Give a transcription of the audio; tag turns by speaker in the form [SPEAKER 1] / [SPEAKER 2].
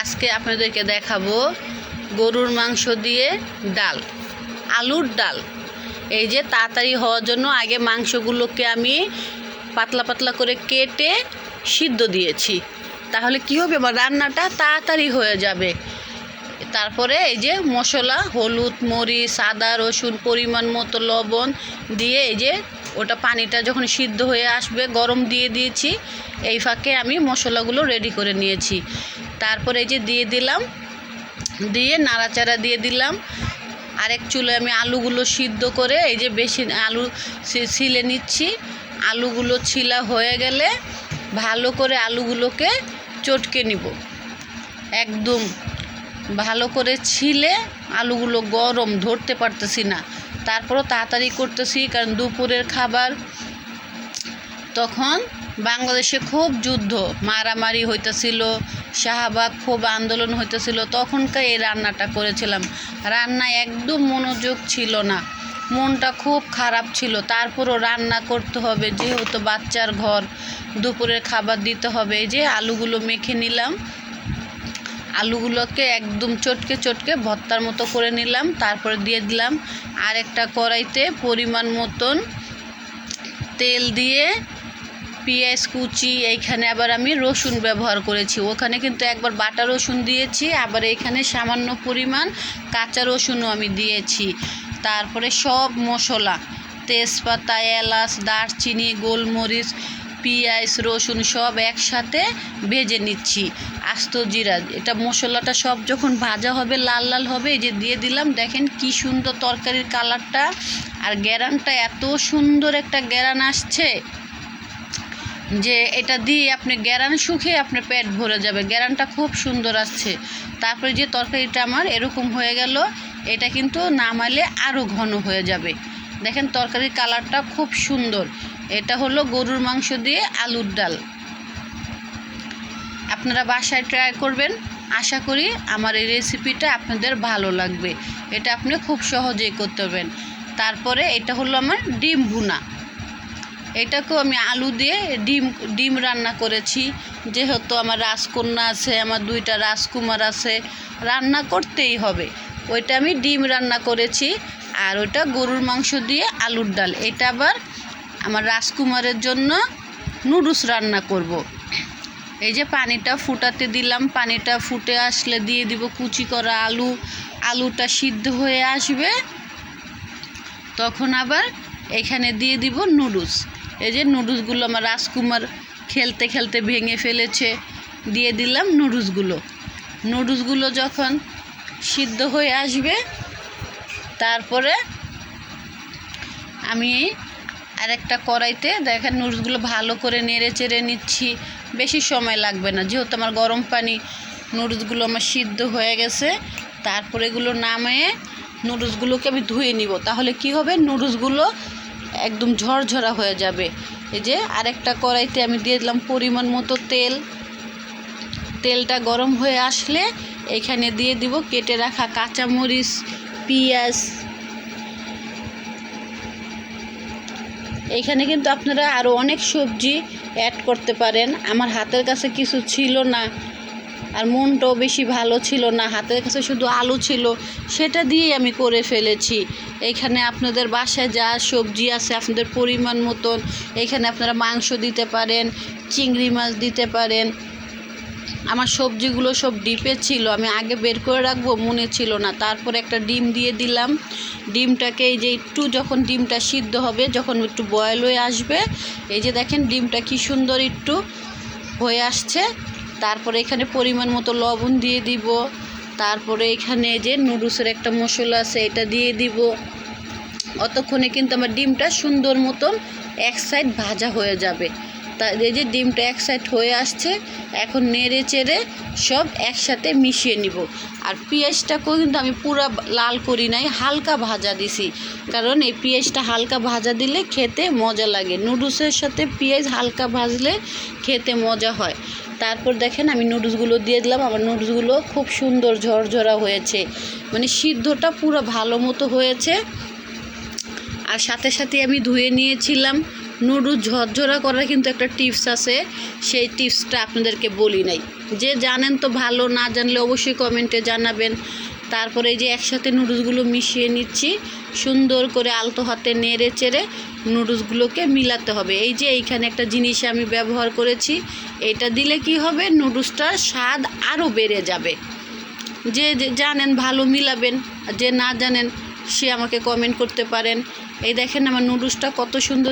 [SPEAKER 1] আজকে আপনাদেরকে দেখাবো গরুর মাংস দিয়ে ডাল, আলুর ডাল। এই যে তাড়াতাড়ি হওয়ার জন্য আগে মাংসগুলোকে আমি পাতলা পাতলা করে কেটে সিদ্ধ দিয়েছি। তাহলে কী হবে? আমার রান্নাটা তাড়াতাড়ি হয়ে যাবে। তারপরে এই যে মশলা, হলুদ, মরিচ, আদা, রসুন, পরিমাণ মতো লবণ দিয়ে এই যে ওটা পানিটা যখন সিদ্ধ হয়ে আসবে, গরম দিয়ে দিয়েছি, এই ফাঁকে আমি মশলাগুলো রেডি করে নিয়েছি। তারপরে এই যে দিয়ে দিলাম, দিয়ে নাড়াচাড়া দিয়ে দিলাম। আরেক চুলে আমি আলুগুলো সিদ্ধ করে এই যে বেশি আলু ছিলে নিচ্ছি। আলুগুলো ছিলা হয়ে গেলে ভালো করে আলুগুলোকে চটকে নিব। একদম ভালো করে ছিলে আলুগুলো গরম ধরতে পারতেছি না। তারপরও তাড়াতাড়ি করতেছি, কারণ দুপুরের খাবার তখন বাংলাদেশে খুব যুদ্ধ, মারামারি হইতেছিল, শাহবাগ খুব আন্দোলন হইতেছিল, তখনকার এই রান্নাটা করেছিলাম। রান্না একদম মনোযোগ ছিল না, মনটা খুব খারাপ ছিল। তারপরও রান্না করতে হবে, যেহেতু বাচ্চার ঘর, দুপুরের খাবার দিতে হবে। যে আলুগুলো মেখে নিলাম আলুগুলোকে একদম চটকে চটকে ভর্তার মতো করে নিলাম, তারপরে দিয়ে দিলাম আর একটা কড়াইতে পরিমাণ মতন তেল দিয়ে পেঁয়াজ, কুচি, এইখানে আবার আমি রসুন ব্যবহার করেছি। ওখানে কিন্তু একবার বাটা রসুন দিয়েছি, আবার এখানে সামান্য পরিমাণ কাঁচা রসুনও আমি দিয়েছি। তারপরে সব মশলা, তেজপাতা, এলাচ, দারচিনি, গোলমরিচ পেঁয়াজ, রসুন সব একসাথে ভেজে নিচ্ছি। আস্ত জিরা, এটা মশলাটা সব যখন ভাজা হবে, লাল লাল হবে, এই যে দিয়ে দিলাম, দেখেন কি সুন্দর তরকারির কালারটা। আর গ্যারানটা এত সুন্দর একটা গ্যারান আসছে যে এটা দিয়ে আপনি গ্যারান শুকিয়ে আপনার পেট ভরে যাবে। গ্যারানটা খুব সুন্দর আসছে। তারপরে যে তরকারিটা আমার এরকম হয়ে গেল, এটা কিন্তু নামালে আরও ঘন হয়ে যাবে। দেখেন তরকারির কালারটা খুব সুন্দর। এটা হলো গরুর মাংস দিয়ে আলুর ডাল। আপনারা বাসায় ট্রাই করবেন। আশা করি আমার এই রেসিপিটা আপনাদের ভালো লাগবে। এটা আপনি খুব সহজেই করতে পারবেন। তারপরে এটা হলো আমার ডিম ভুনা। এটাকেও আমি আলু দিয়ে ডিম ডিম রান্না করেছি। যেহেতু আমার রাজকন্যা আছে, আমার দুইটা রাজকুমার আছে, রান্না করতেই হবে। ওইটা আমি ডিম রান্না করেছি। আর ওইটা গরুর মাংস দিয়ে আলুর ডাল। এটা আবার আমার রাজকুমারের জন্য নুডলস রান্না করব। এই যে পানিটা ফুটাতে দিলাম, পানিটা ফুটে আসলে দিয়ে দিব কুচি করা আলু। আলুটা সিদ্ধ হয়ে আসবে। তখন আবার এখানে দিয়ে দিব নুডলস। এই যে নুডলসগুলো আমার রাজকুমার খেলতে খেলতে ভেঙে ফেলেছে, দিয়ে দিলাম নুডলসগুলো। নুডলসগুলো যখন সিদ্ধ হয়ে আসবে, তারপরে আমি আরেকটা কড়াইতে দেখেন নুডলসগুলো ভালো করে নেড়ে চেড়ে নিচ্ছি। বেশি সময় লাগবে না। যেহেতু আমার গরম পানি নুডলসগুলো আমার সিদ্ধ হয়ে গেছে, তারপরে এগুলো নামিয়ে নুডলসগুলোকে আমি ধুয়ে নিব। তাহলে কি হবে? নুডলসগুলো একদম ঝরঝরা হয়ে যাবে। এই যে আরেকটা কড়াইতে আমি দিয়ে দিলাম পরিমাণ মতো তেল। তেলটা গরম হয়ে আসলে এখানে দিয়ে দিব কেটে রাখা কাঁচামরিচ, পেঁয়াজ এইখানে কিন্তু আপনারা আরও অনেক সবজি অ্যাড করতে পারেন। আমার হাতের কাছে কিছু ছিল না, আর মনটাও বেশি ভালো ছিল না। হাতের কাছে শুধু আলু ছিল, সেটা দিয়েই আমি করে ফেলেছি। এখানে আপনাদের বাসায় যা সবজি আছে আপনাদের পরিমাণ মতন। এখানে আপনারা মাংস দিতে পারেন, চিংড়ি মাছ দিতে পারেন। আমার সবজিগুলো সব ডিপে ছিল, আমি আগে বের করে রাখব, মনে ছিল না। তারপরে একটা ডিম দিয়ে দিলাম। ডিমটাকে এই যে একটু যখন ডিমটা সিদ্ধ হবে, যখন একটু বয়েল হয়ে আসবে, এই যে দেখেন ডিমটা কি সুন্দর একটু হয়ে আসছে। তারপরে এখানে পরিমাণ মতো লবণ দিয়ে দিব। তারপরে এখানে যে নুডলসের একটা মশলা আছে, এটা দিয়ে দিব। অতক্ষণে কিন্তু আমার ডিমটা সুন্দর মতন এক সাইড ভাজা হয়ে যাবে। তা এই যে ডিমটা এক সাইড হয়ে আসছে, এখন নেড়ে চেড়ে সব একসাথে মিশিয়ে নিব। আর পেঁয়াজটাকেও কিন্তু আমি পুরো লাল করি নাই, হালকা ভাজা দিছি। কারণ এই পেঁয়াজটা হালকা ভাজা দিলে খেতে মজা লাগে। নুডলসের সাথে পেঁয়াজ হালকা ভাজলে খেতে মজা হয়। তারপর দেখেন আমি নুডলসগুলো দিয়ে দিলাম। আমার নুডলসগুলো খুব সুন্দর ঝরঝরা হয়েছে। মানে সিদ্ধটা পুরো ভালো মতো হয়েছে। আর সাথে সাথে আমি ধুয়ে নিয়েছিলাম নুডলস ঝরঝরা করার কিন্তু একটা টিপস আছে, সেই টিপসটা আপনাদেরকে বলি নাই। যে জানেন তো ভালো, না জানলে অবশ্যই কমেন্টে জানাবেন। তারপরে এই যে একসাথে নুডলসগুলো মিশিয়ে নিচ্ছি, সুন্দর করে আলতো হাতে নেড়ে চেড়ে নুডলসগুলোকে মিলাতে হবে। এই যে এইখানে একটা জিনিস আমি ব্যবহার করেছি, এটা দিলে কি হবে? নুডলসটার স্বাদ আরও বেড়ে যাবে। যে জানেন ভালো মিলাবেন যে না জানেন, সে আমাকে কমেন্ট করতে পারেন। এই দেখেন আমার নুডলসটা কত সুন্দর